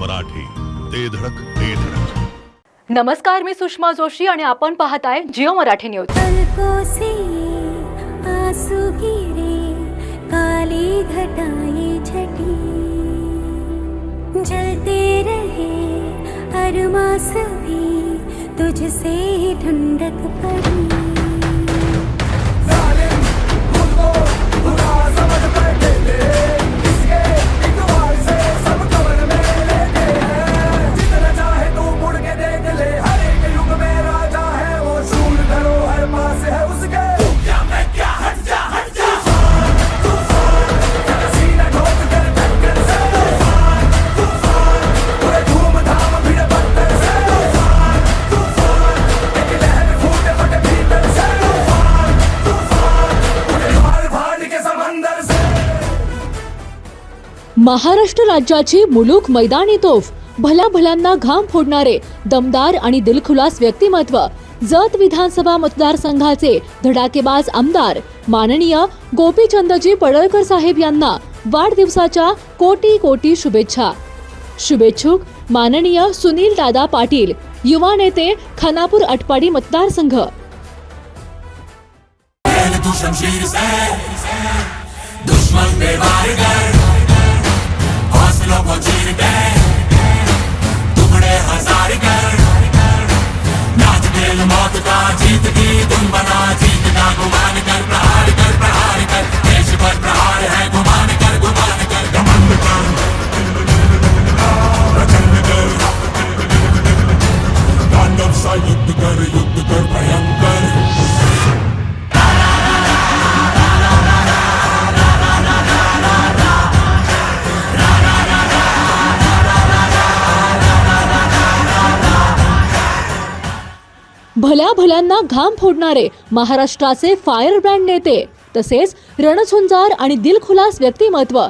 मराठी. ते धडक ते धडक. नमस्कार मी सुषमा जोशी आणि आपण पाहताय जिओ मराठी न्यूज. काली घटाएं छटी. जलते रहे अरमा सभी तुझसे ठंडक पड़ी. महाराष्ट्र राज्याची मुलूक मैदानी तोफ. भल्या भल्यांना घाम फोडणारे दमदार आणि दिलखुलास व्यक्तिमत्व. जत विधानसभा मतदारसंघाचे धडाकेबाज आमदार माननीय गोपीचंदजी पडळकर साहेब यांना वाढदिवसाच्या कोटी कोटी शुभेच्छा. शुभेच्छुक माननीय सुनील दादा पाटील युवा नेते खानापूर अटपाडी मतदारसंघ. दुश्मन हज़ार कर। जीत की तुम बना जीत का गुमान कर प्रहार कर प्रहार भल्या भल्यांना घाम फोडणारे महाराष्ट्राचे फायर ब्रँड नेते तसेच रणझुंजार आणि दिलखुलास व्यक्तिमत्व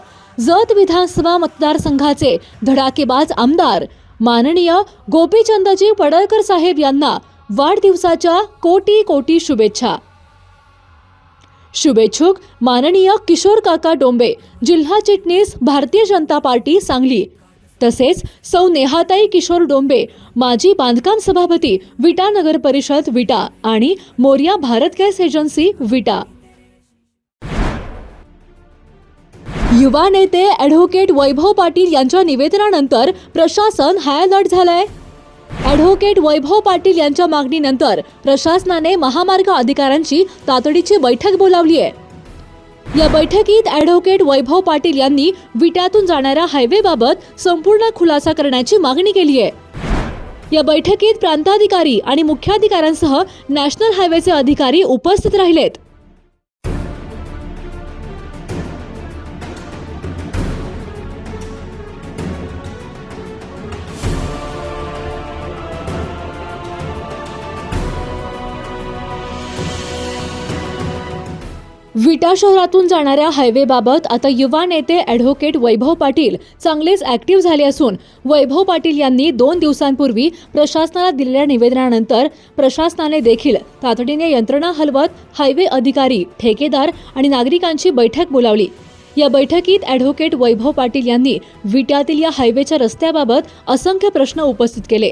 जत विधानसभा मतदारसंघाचे धडाकेबाज आमदार माननीय गोपीचंदजी पडळकर साहेब यांना वाढदिवसाच्या कोटी कोटी शुभेच्छा. शुभेच्छुक माननीय किशोर काका डोंबे जिल्हा चिटणीस भारतीय जनता पार्टी सांगली. तसेच सौ नेहाताई किशोर डोंबे माजी बांधकाम सभापती विटा नगर परिषद विटा आणि मोर्या भारत गॅस एजन्सी विटा. युवा नेते ॲडव्होकेट वैभव पाटील यांच्या निवेदनानंतर प्रशासन हाय अलर्ट झालंय. ॲडव्होकेट वैभव पाटील यांच्या मागणीनंतर प्रशासनाने महामार्ग अधिकाऱ्यांची तातडीची बैठक बोलावली आहे या बैठकीत ॲडव्होकेट वैभव पाटील यांनी विट्यातून जाणाऱ्या हायवेबाबत संपूर्ण खुलासा करण्याची मागणी केली आहे. या बैठकीत प्रांताधिकारी आणि मुख्याधिकाऱ्यांसह नॅशनल हायवेचे अधिकारी उपस्थित राहिलेत. विटा शहरातून जाणाऱ्या हायवेबाबत आता युवा नेते ॲडव्होकेट वैभव पाटील चांगलेच ॲक्टिव्ह झाले असून वैभव पाटील यांनी दोन दिवसांपूर्वी प्रशासनाला दिलेल्या निवेदनानंतर प्रशासनाने देखील तातडीने यंत्रणा हलवत हायवे अधिकारी ठेकेदार आणि नागरिकांची बैठक बोलावली. या बैठकीत ॲडव्होकेट वैभव पाटील यांनी विट्यातील या हायवेच्या रस्त्याबाबत असंख्य प्रश्न उपस्थित केले.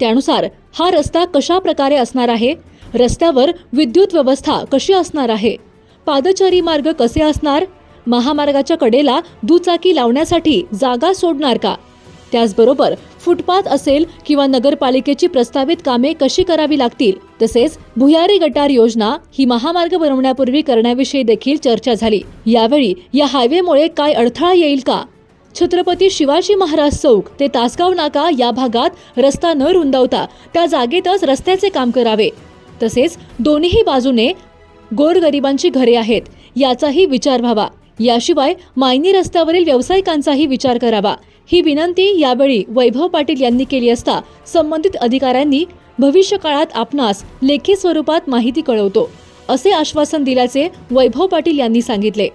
त्यानुसार हा रस्ता कशा प्रकारे असणार आहे? रस्त्यावर विद्युत व्यवस्था कशी असणार आहे? पादचारी मार्ग कसे असणार? महामार्गाच्या कडेला दुचाकी लावण्यासाठी जागा सोडणार का? त्याचबरोबर फुटपाथ असेल किंवा नगरपालिकेची प्रस्तावित कामे कशी करावी लागतील? तसेच भुयारी गटार योजना ही महामार्ग बनवण्यापूर्वी करण्याविषयी देखील चर्चा झाली. यावेळी या हायवेमुळे काय अडथळा येईल का? छत्रपती शिवाजी महाराज चौक ते तासगाव नाका या भागात रस्ता न रुंदावता त्या जागेतच रस्त्याचे काम करावे. तसेच दोन्ही बाजूने गोरगरिबांची घरे आहेत. याचाही विचार व्हावा. याशिवाय मायनी रस्त्यावरील व्यावसायिकांचाही विचार करावा. ही विनंती यावेळी वैभव पाटील यांनी केली असता संबंधित अधिकाऱ्यांनी भविष्य काळात आपणास लेखी स्वरूपात माहिती कळवतो असे आश्वासन दिल्याचे वैभव पाटील यांनी सांगितले.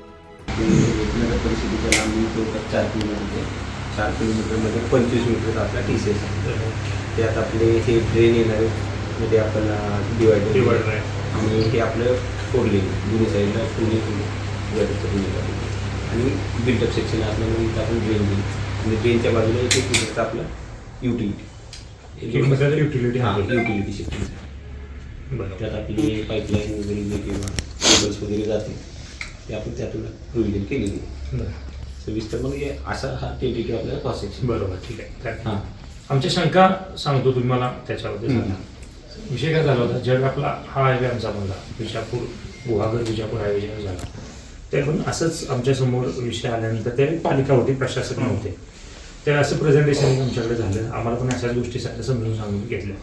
चार किलोमीटरमध्ये पंचवीस मीटर आपला टी सी एस त्यात आपले हे ड्रेन येणार आहे. मध्ये आपण डिवायडर. आणि हे आपलं फोर लेन दोन्ही साईडला बाजूला. आणि बिल्टअप सेक्शन असल्यामुळे इथं आपण ड्रेन देऊ म्हणजे ड्रेनच्या बाजूला एक एक मीटरचा आपला युटिलिटी युटिलिटी हां युटिलिटी बरोबर. त्यात आपली पाईपलाईन वगैरे किंवा केबल्स वगैरे जाते ते आपण त्यातून प्रोव्हिजन केलेली. सविस्तर मग हे असा हा टेंटेटिव्ह आपल्याला क्रॉस सेक्शन बरोबर ठीक आहे. हां. आमच्या शंका सांगतो तुम्ही मला त्याच्याबद्दल विषय काय झाला होता? जग आपला हा हायवे आमचा म्हणला विजापूर गुहागर विजापूर हायवे जेव्हा झाला. ते पण असंच आमच्यासमोर विषय आल्यानंतर ते पालिका होती प्रशासक नव्हते. ते असं प्रेझेंटेशन आमच्याकडे झालं. आम्हाला पण अशाच गोष्टी समजून सांगून घेतल्या.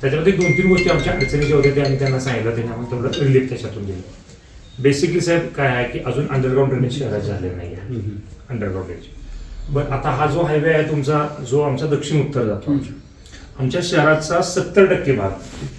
त्याच्यामध्ये दोन तीन गोष्टी आमच्या अडचणीच्या होत्या ते आम्ही त्यांना सांगितलं त्यांनी आम्हाला तेवढं रिलीफ त्याच्यातून दिलं. बेसिकली साहेब काय आहे की अजून अंडरग्राऊंड ड्रेनेज शहरात झालेलं नाही आहे. अंडरग्राऊंड ड्रेनेज बरं आता हा जो हायवे आहे तुमचा जो आमचा दक्षिण उत्तर जातो. आमच्या शहराचा सत्तर टक्के भाग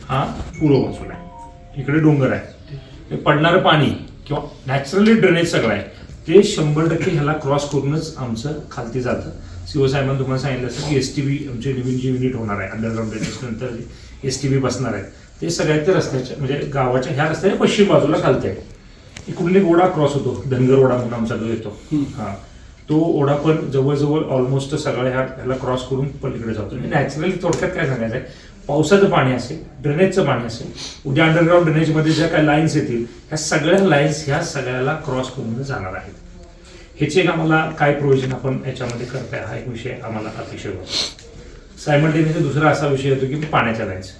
हा पूर्व बाजूला आहे. इकडे डोंगर आहे. पडणारं पाणी किंवा नॅचरली ड्रेनेज सगळं आहे. ते शंभर टक्के ह्याला क्रॉस करूनच आमचं खालती जातं. शिवसाहेबांनी तुम्हाला सांगितलं असं की एस टी बी आमचे नवीन जे युनिट होणार आहे अंडरग्राऊंड ड्रेनेज नंतर एस टी बी बसणार आहे. ते सगळ्यात ते रस्त्याच्या म्हणजे गावाच्या ह्या रस्त्याच्या पश्चिम बाजूला खालते आहे. इकडून एक ओढा क्रॉस होतो धनगर ओढा म्हणून आमचा जो येतो. हा. तो ओढा पण जवळजवळ ऑलमोस्ट सगळ्या ह्या ह्याला क्रॉस करून पलीकडे जातो. म्हणजे नॅचरली थोडक्यात काय सांगायचं आहे? पावसाचं पाणी असेल ड्रेनेजचं पाणी असेल उद्या अंडरग्राऊंड ड्रेनेजमध्ये ज्या काही लाईन्स येतील ह्या सगळ्या लाईन्स ह्या सगळ्याला क्रॉस करून जाणार आहेत. ह्याचे एक आम्हाला काय प्रोव्हिजन आपण याच्यामध्ये करताय हा एक विषय आम्हाला अतिशय वाटतो सायमल्टेनियसली दुसरा असा विषय येतो की पाण्याच्या लाईन्स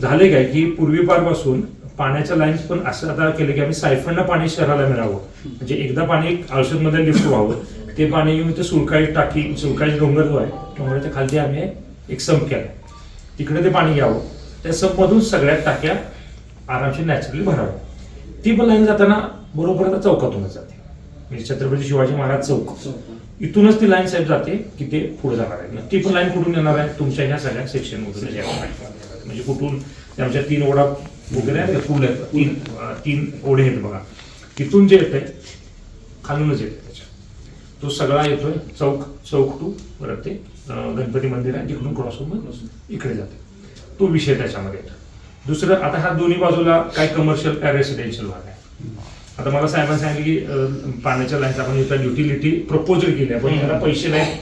झाले काय की पूर्वीपारपासून पाण्याच्या लाईन्स पण असं आता केलं की आम्ही सायफंड पाणी शहराला मिळावं. म्हणजे एकदा पाणी औषधमध्ये लिफ्ट व्हावं ते पाणी येऊन ते सुरकाई टाकी सुरकाई डोंगर जो आहे डोंगराच्या खालती आम्ही एक संप केला. तिकडे ते पाणी घ्यावं. त्या संपमधून सगळ्या टाक्या आरामशीर नॅचरली भरावं ती पण लाईन जाताना बरोबर आता चौकातूनच जाते. म्हणजे छत्रपती शिवाजी महाराज चौक. इथूनच ती लाईन साहेब जाते की ते पुढे जाणार आहे. मग ती पण लाईन कुठून येणार आहे? तुमच्या ह्या सगळ्या सेक्शनमधून म्हणजे कुठून? आमच्या तीन ओढा वगैरे आहेत का? पूल आहेत. तीन तीन ओढे आहेत बघा. तिथून जे येत आहे खालूनच येते त्याच्या तो सगळा येतोय चौक चौक टू परत ते गणपती मंदिर आहे तिकडून क्रॉस होऊन इकडे जाते. तो विषय त्याच्यामध्ये येतो. दुसरं आता हा दोन्ही बाजूला काय कमर्शियल काय रेसिडेन्शियल भाग आहे? आता मला साहेबांनी सांगितलं की पाण्याच्या लाईन्स आपण इथं युटिलिटी प्रपोजल केली आहे पण त्याला पैसे नाही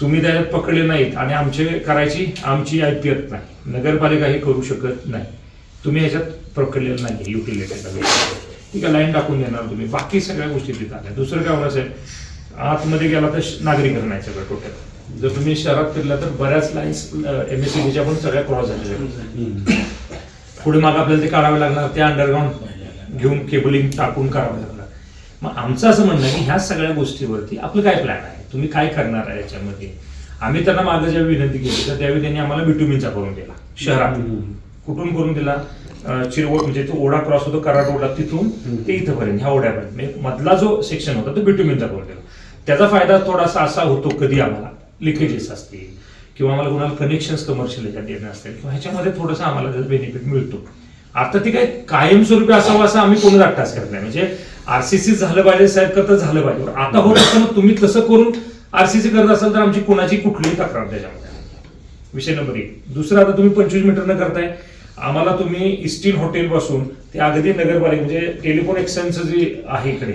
तुम्ही त्याच्यात पकडले नाहीत आणि आमचे करायची आमची ऐपत नाही. नगरपालिका हे करू शकत नाही. तुम्ही ह्याच्यात पकडलेलं नाही युटिलिटीचा ठीक आहे लाईन टाकून देणार तुम्ही. बाकी सगळ्या गोष्टी तिथं आल्या. दुसरं काय होणार साहेब? आतमध्ये गेला तर नागरीकरण आहे सगळं टोटल. जर तुम्ही शहरात फिरला तर बऱ्याच लाईन्स एम एस सी पण सगळ्या क्रॉस झालेल्या. पुढे माग आपल्याला ते काढावे लागणार ते अंडरग्राऊंड घेऊन केबलिंग टाकून काढावं लागणार. मग आमचं असं म्हणणं आहे की ह्या सगळ्या गोष्टीवरती आपलं काय प्लॅन आहे? तुम्ही काय करणार आहे याच्यामध्ये? आम्ही त्यांना मागे ज्यावेळी विनंती केली तर त्यावेळी त्यांनी आम्हाला बिटुमीनचा करून दिला शहरात. कुठून करून दिला? अं, चिरवड म्हणजे तो ओढा क्रॉस होतो कराड ओढा तिथून ते इथंपर्यंत ह्या ओढ्यापर्यंत. म्हणजे मधला जो सेक्शन होता तो बिटुमीनचा करून दिला. त्याचा फायदा थोडासा असा होतो कधी आम्हाला. लिकेजेस असतील किंवा आम्हाला कोणाला कनेक्शन्स कमर्शियल ह्याच्यात येणं असतील किंवा ह्याच्यामध्ये थोडंसं आम्हाला त्याचा बेनिफिट मिळतो. आता ती काय कायमस्वरूपी असावं असं आम्ही कोणाला अट्टास करत नाही. म्हणजे आरसीसी झालं पाहिजे साहेब तर झालं पाहिजे. आता होत असताना तुम्ही तसं करून आरसीसी करत असाल तर आमची कोणाची कुठलीही तक्रार त्याच्यामध्ये विषय नंबर एक. दुसरं आता तुम्ही पंचवीस मीटरनं करताय. आम्हाला तुम्ही इस्टीन हॉटेल पासून ते अगदी नगरपालिका म्हणजे टेलिफोन एक्सचेंज जे आहे इकडे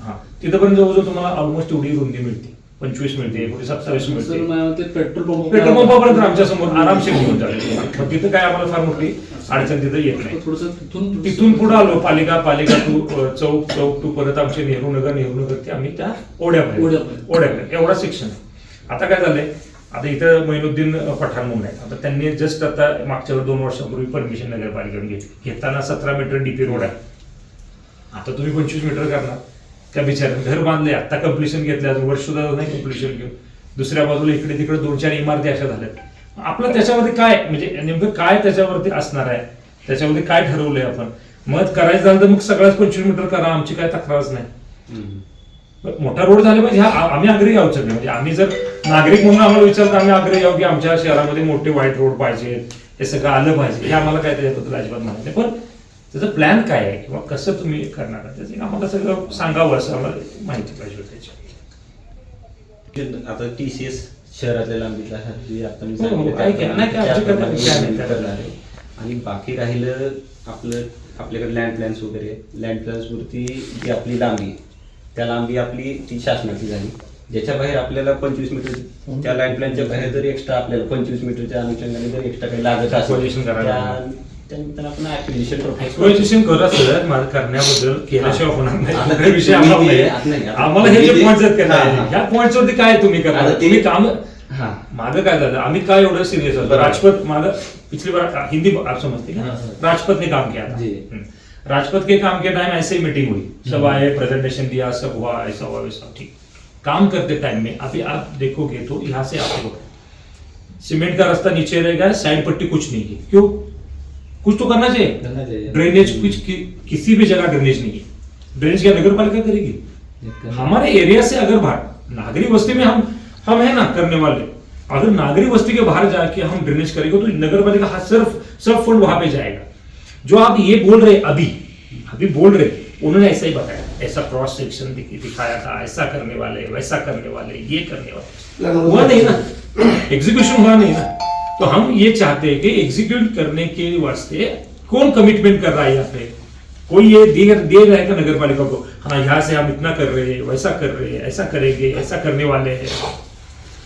हा तिथपर्यंत जवळजवळ तुम्हाला ऑलमोस्ट एवढी रुंदी मिळते. पंचवीस मिळते एकोणीस सत्तावीस मिळते. पेट्रोल पंप पेट्रोल पंपापर्यंत आमच्यासमोर आरामशीर घेऊन जाते मग तिथं काय आम्हाला फार मोठी अडचण तिथं येत नाही. थोडस तिथून तिथून पुढे आलो पालिका पालिका टू चौक चौक टू परत आमचे नेहरू नगर नेहरू नगर ते आम्ही त्या ओढ्यापर्यंत. ओढ्यापर्यंत. एवढा सेक्शन आहे. आता काय झालंय? आता इथं मैनुद्दीन पठाण म्हणून आहे आता त्यांनी जस्ट आता मागच्या दोन वर्षापूर्वी परमिशन नगरपालिकेने घेतली. घेताना सतरा मीटर डीपी रोड आहे. आता तुम्ही पंचवीस मीटर करणार. त्या बिचार घर बांधले आता कम्प्लिशन घेतले अजून वर्ष सुद्धा नाही कम्प्लिशन घेऊन. दुसऱ्या बाजूला इकडे तिकडे दोन चार इमारती अशा झाल्यात. आपलं त्याच्यामध्ये काय? म्हणजे नेमकं काय त्याच्यावरती असणार आहे? त्याच्यामध्ये काय ठरवलंय आपण? मग करायचं झालं तर मग सगळ्याच पंचवीस मीटर करा. आमची काय तक्रारच नाही. मोठा रोड झाला पाहिजे हा आ- आम्ही आग्रही आहोत सगळे. म्हणजे आम्ही जर नागरिक म्हणून आम्हाला विचारतो आम्ही आग्रही आहोत की आमच्या शहरामध्ये मोठे व्हाईट रोड पाहिजे हे सगळं आलं पाहिजे. हे आम्हाला काय त्याच्याबद्दल अजिबात माहिती नाही. पण त्याचं प्लॅन काय आहे किंवा कसं तुम्ही करणार त्याचं आम्हाला सगळं सांगावं असं आम्हाला माहिती पाहिजे त्याची. आता टी सी एस शहरातल्या लांबीतला हा हो, आणि बाकी राहिलं आपलं आपल्याकडे लँड प्लॅन्स वगैरे लँड प्लॅन्स वरती जी आपली लांबी त्या लांबी आपली ती शासनाची झाली. ज्याच्या बाहेर आपल्याला पंचवीस मीटर त्या लाईन प्लॅनच्या बाहेर जरी एक्स्ट्रा आपल्याला पंचवीस मीटरच्या अनुषंगाने जरी एक्स्ट्रा काही लागत त्यानंतर आपण ऍक्विजिशन माझं करण्याबद्दल केल्याशिवाय होणार विषय आम्हाला हे जे तुम्ही पॉईंट आहेत ते- का नाही. ह्या पॉईंट्स वरती काय तुम्ही करणार? तुम्ही काम हा. माझं काय झालं? आम्ही काय एवढं सिरियस होतो. राजपत माझं पिछली बार हिंदी आप समझते क्या हाँ, हाँ. राजपत ने काम किया था जी. हम्म. राजपत के काम के टाइम ऐसे ही मीटिंग हुई। सब आए प्रेजेंटेशन दिया सब हुआ ऐसा हुआ वैसा ठीक। काम करते टाइम में अभी आप देखोगे तो यहाँ से आप देखो सीमेंट का रास्ता नीचे रहेगा साइड पट्टी कुछ नहीं है। क्यों? कुछ तो करना चाहिए। करना चाहिए। ड्रेनेज कुछ कि, किसी भी जगह ड्रेनेज नहीं है। ड्रेनेज क्या नगर पालिका करेगी हमारे एरिया से अगर बाहर नागरी बस्ती में हम हम है ना करने वाले। अगर नागरी बस्ती के बाहर जाके हम ड्रेनेज करेंगे तो नगर पालिका सिर्फ़ सब फंड वहाँ पे जाएगा। जो आप ये बोल रहे अभी अभी बोल रहे उन्होंने ऐसा ही बताया। ऐसा क्रॉस सेक्शन दिखाया था ऐसा करने वाले वैसा करने वाले ये करने वाले। हुआ नहीं ना। एग्जीक्यूशन हुआ नहीं ना। तो हम ये चाहते हैं कि एग्जीक्यूट करने के वास्ते कौन कमिटमेंट कर रहा है यहाँ पे? कोई ये दे दे रहा है का नगर पालिका को? हाँ यहाँ से हम इतना कर रहे हैं वैसा कर रहे हैं ऐसा करेंगे ऐसा करने वाले हैं।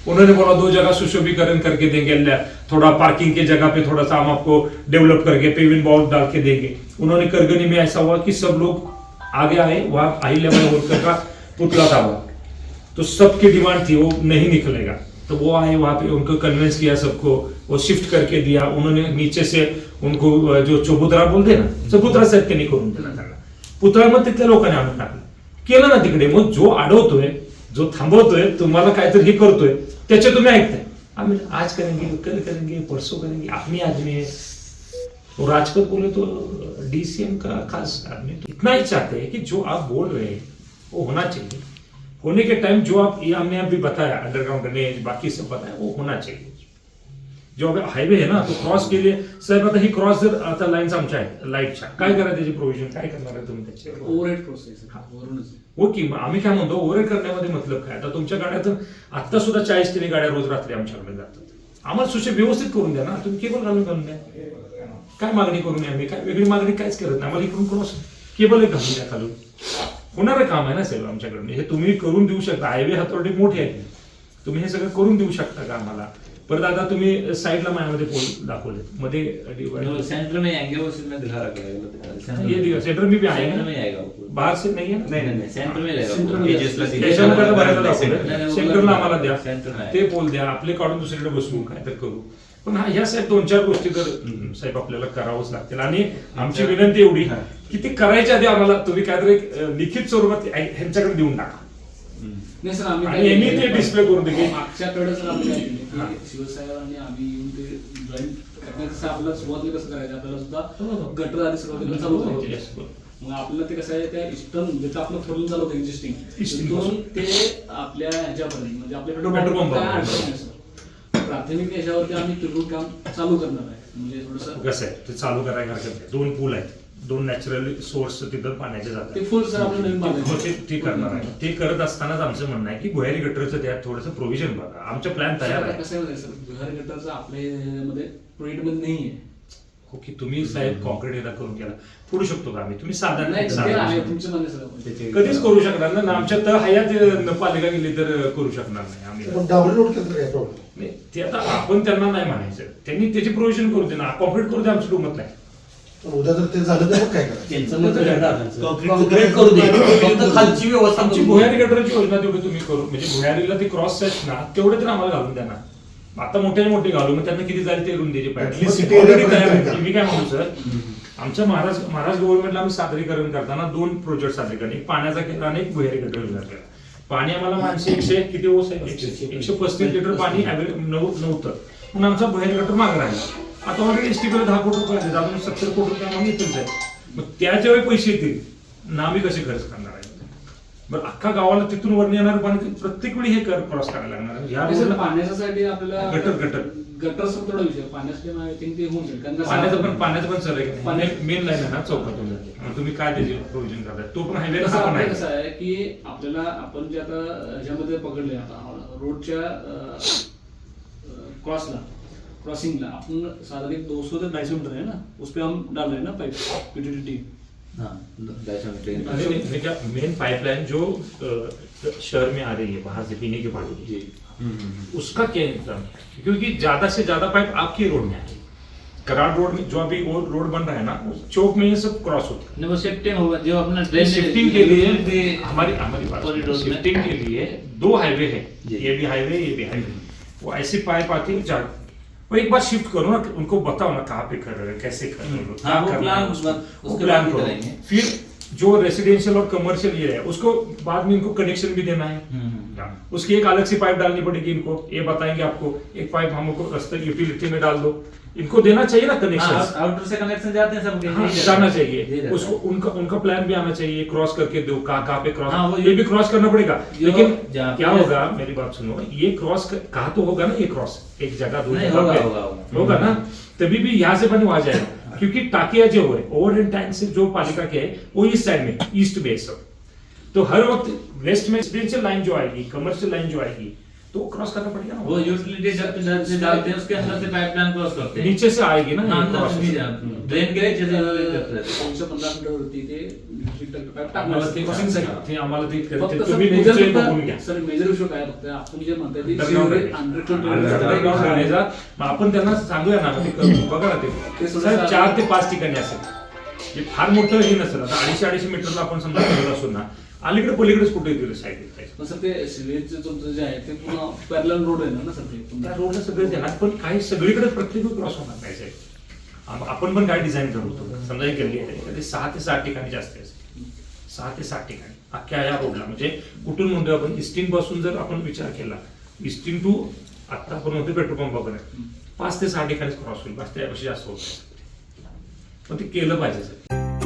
उन्होंने बोला दो जगह सुशोभीकरण करके देंगे थोड़ा पार्किंग के जगह पे थोड़ा सा हम आपको डेवलप करके पेविन बॉल डाल के देंगे। उन्होंने करगनी में ऐसा हुआ कि सब लोग आगे आए वहां अहिल्याबाई होलकर का पुतला था वहां तो सबकी डिमांड थी वो नहीं निकलेगा। तो वो आए वहां पे उनको कन्विंस किया सबको वो शिफ्ट करके दिया। उन्होंने नीचे से उनको जो चबुतरा बोलते ना चबुतरा साहेब त्यांनी करून दिला त्यांना पुतळ्यामध्ये तिथल्या लोकांनी आणून टाकलं केलं ना तिकडे मग जो अडवतोय जो थांबवतोय, तुम्हाला काहीतरी हे करतोय, त्याचे तुम्ही ऐकताय. आम्ही आज करेंगे, कल करेंगे, परसों करेंगे अपनी आदमी है तो राजपथ बोले तो डीसीएम का खास आदमी तो. इतना ही चाहते हैं कि जो आप बोल रहे हैं, वो होना चाहिए। होने के टाइम जो आप, ये हमने अभी बताया अंडरग्राउंड करने, बाकी सब बताया, वो होना चाहिए। जो अगर हायवे आहे ना तो क्रॉस के लिए साहेब आता ही क्रॉस जर आता लाईन्स आमच्या आहेत लाईटच्या काय करा त्याची प्रोव्हिजन काय करणार आहे तुम्ही त्याचे? ओव्हरहेड प्रोसेस वरूनच हो की मग आम्ही काय म्हणतो ओव्हर करण्यामध्ये मतलब काय? आता तुमच्या गाड्यातून आता सुद्धा चाळीस किलो गाड्या रोज रात्री आमच्याकडे जातात. आम्हाला सुशे व्यवस्थित करून द्या ना. तुम्ही केबल घालून घालून द्या. काय मागणी करून आम्ही? काय वेगळी मागणी काहीच करत नाही. आम्हाला इकडून क्रॉस केबल एक घालून द्या खालून. होणारं काम आहे ना साहेब आमच्याकडे हे तुम्ही करून देऊ शकता. हायवे हातोरडी मोठी आहे. तुम्ही हे सगळं करून देऊ शकता का आम्हाला? परत आता तुम्ही साईडला माझ्यामध्ये पोल दाखवले मध्ये डिवाइड सेंटर में आएंगे वो उसमें दिखा रखा है ये दिखा सेंटर में भी हैं आएगा बाहर से नहीं ना? नहीं नहीं नहीं सेंटर में। में एजेसला भरायला दाखवलं सेंटरला आम्हाला द्या. सेंटर. ते पोल द्या. आपले काढून दुसरीकडे बसवू काय तर करू. पण हा ह्या साहेब दोन चार गोष्टी तर साहेब आपल्याला करावंच लागतील. आणि आमची विनंती एवढी की ते करायच्या आधी आम्हाला तुम्ही काहीतरी एक, अं, लिखित स्वरूपात ह्यांच्याकडे देऊन टाका. नाही सर आम्ही यांनी? ते display करून दिले. मागच्या आठवड्यात सर आम्ही काय केलं की शिवसाहेब आणि आम्ही येऊन ते जॉईन करण्याचं आपल्याला सुरुवातीला कसं करायचं आपल्याला हो, सुद्धा हो. गटर आधी सुरुवातीला चालू करायचे. मग आपल्याला ते कसं आहे त्या इस्टर्न जिथं आपलं थोडं चालू होतं एक्झिस्टिंगपासून. ते आपल्या ह्याच्यापर्यंत म्हणजे आपल्या पेट्रोल सर प्राथमिक याच्यावरती आम्ही तिकडून काम चालू करणार आहे म्हणजे थोडंसं कसं आहे ते चालू करायला हरकत नाही दोन पूल आहेत दोन नॅचरल सोर्स तिथं पाण्याचे जातात. ते हो, ते. ते करणार आहे. ते करत असतानाच आमचं म्हणणं आहे की भुयारी गटरचं त्यात थोडंसं प्रोव्हिजन बघा. आमचं प्लॅन तयार आता आहे. कसं आहे सर? बिहार आपल्या मध्ये प्रोजेक्टमध्ये नाही आहे. हो की तुम्ही साहेब कॉन्क्रीट एकदा करून केला पुढू शकतो का आम्ही? तुम्ही साधा नाही ते साधा- आहे तुमचं म्हणणं सर. त्याचे- कधीच करू शकणार ना आमच्या तर हयात पालिका गेली तर करू शकणार नाही आम्ही. पण डाबल रोड केलं तर काय प्रॉब्लेम नाही, ते आता आपण त्यांना नाही म्हणायचं. त्यांनी त्याची प्रोव्हिजन करू दे ना. कॉन्क्रीट करू दे आमची डोमत नाही. उद्या जर ते झालं तर मग काय करायचं? त्यांचं मत आहे ना, Concrete concrete करू दे. फक्त खालची व्यवस्था आमची करू दे. भुयारी गटरची योजना तेवढी तुम्ही करू. म्हणजे भुयारीला ते क्रॉस सेट ना तेवढे तर आम्हाला घालून द्या ना. आता मोठ्याने मोठे घालू. मग त्यांना किती जाईल ते रुंदी द्यायचे At पाहिजे least मग city area already तयार पर्यंत आहे. मी काय म्हणू सर आमच्या महाराज महाराज गव्हर्नमेंटला आम्ही सादरीकरण करताना दोन प्रोजेक्ट सादरीकरण. एक पाण्याचा केला आणि एक भुयारी गटर योजना केला. पाणी आम्हाला माणसे एकशे किती ओस आहे एकशे एकशे पस्तीस लिटर पाणी नव्ह- नव्हतं. म्हणून आमचा भुयारी गटर माग राहिला. आता ऑलरेडी एसकडे दहा कोटी रुपये आहेत. अजून सत्तर कोटी रुपये आम्हाला येतच आहे मग त्याच्या वेळी पैसे येतील. ना आम्ही कसे खर्च करणार आहे? बरं अख्खा गावाला तिथून वर येणार पाणी प्रत्येक वेळी हे क्रॉस करायला लागणार पाण्यासाठी आपल्याला गटर गटर. गटर थोडा विषय पाण्यासाठी आय थिंक ते होऊन जाईल. पाण्याचं पण पाण्याचं पण सर आहे. मेन लाईन आहे ना चौकातून. जाते तुम्ही काय त्याचे प्रोव्हिजन करताय? तो पण हायवे कसं पण कसं आहे. आहे की आपल्याला आपण जे आता ह्याच्यामध्ये पकडले आता रोडच्या क्रॉसला क्रॉसिंगला आपण साधारण एक दो सौ ते ढाई सौ मीटर है ना? उस पे हम डाल रहे हैं ना पाइप पीटीटी हाँ सौ मेन पाइपलाइन जो शहर में आ रही है बाहर से पीने के पानी की उसका क्या इंतज़ाम क्योंकि ज़्यादा से ज़्यादा पाइप आपके रोड में आएगी कराड़ रोड में जो अभी वो रोड बन रहा है ना उस चौक में ये सब क्रॉस होता है। वो शिफ्टिंग होगा जो अपना ड्रेन शिफ्टिंग के लिए हमारी हमारी बात। शिफ्टिंग के लिए दो हाईवे है। ये भी हाईवे ये भी हाईवे वो ऐसी पाइप आती है जा वो एक बार शिफ्ट करो ना उनको बताओ ना कहाँ पे कर रहे हैं कैसे कर रहे हैं हाँ, वो करना उस बात- उसके plan करो। फिर जो रेसिडेंशियल और कमर्शियल ये है उसको बाद में इनको कनेक्शन भी देना है। हाँ, उसकी एक अलग सी पाइप डालनी पड़ेगी इनको। ये बताएँगे आपको। एक पाइप हमको रास्ते यूटिलिटी में डाल दो। इनको देना चाहिए ना हाँ, कनेक्शन आउटर से कनेक्शन जाते हैं सबके हाँ, जाना चाहिए। उसको उनका उनका प्लान भी आना चाहिए। क्रॉस करके दो कहाँ पे क्रॉस हाँ, ये भी क्रॉस करना पड़ेगा। लेकिन क्या होगा मेरी बात सुनो ये क्रॉस कहाँ तो होगा ना ये क्रॉस एक जगह दो जगह होगा, ना? तभी भी यहाँ से पानी वहाँ जाएगा। क्योंकि टाकिया जो है ओवर टैंक से जो पालिका के है वो इस साइड में ईस्ट में है। सब तो हर वक्त वेस्ट में रेसिडेंशियल लाइन जो आएगी कमर्शियल लाइन जो आएगी तो क्रॉस करना पड़ेगा ना। वो यूटिलिटी डक्ट से डालते हैं उसके अंदर से पाइपलाइन क्रॉस करते हैं। नीचे से आएगी ना से से। ड्रेन के लिए जैसे रहते हैं। दोनशे पंधरा मीटरवरती ते आपण त्यांना सांगूया ना. बघा ना ते. चार ते पाच ठिकाणी असेल. फार मोठं हे नसेल. आता अडीचशे अडीचशे मीटरला आपण समजा करत असू ना अलीकडे पलीकडेच कुठे दिलं साईड पण सर ते सिव्हिलचं तुमचं जे आहे ते पूर्ण पॅरल रोड आहे ना सर ते त्या रोडला सगळे देणार पण काही सगळीकडे प्रत्येक क्रॉस होणार नाही साहेब. आपण पण काय डिझाईन करतो समजा एक गल्ली आहे तर ते सहा ते सात ठिकाणी जास्त असेल सहा ते सात ठिकाणी अख्ख्या या रोडला. म्हणजे कुठून म्हणतो आपण? इस्टिनपासून जर आपण विचार केला इस्टिन टू आता आपण म्हणतो पेट्रोल पंपापर्यंत पाच ते सहा ठिकाणी क्रॉस होईल पाच त्यापेक्षा जास्त होत. पण ते केलं पाहिजे सर.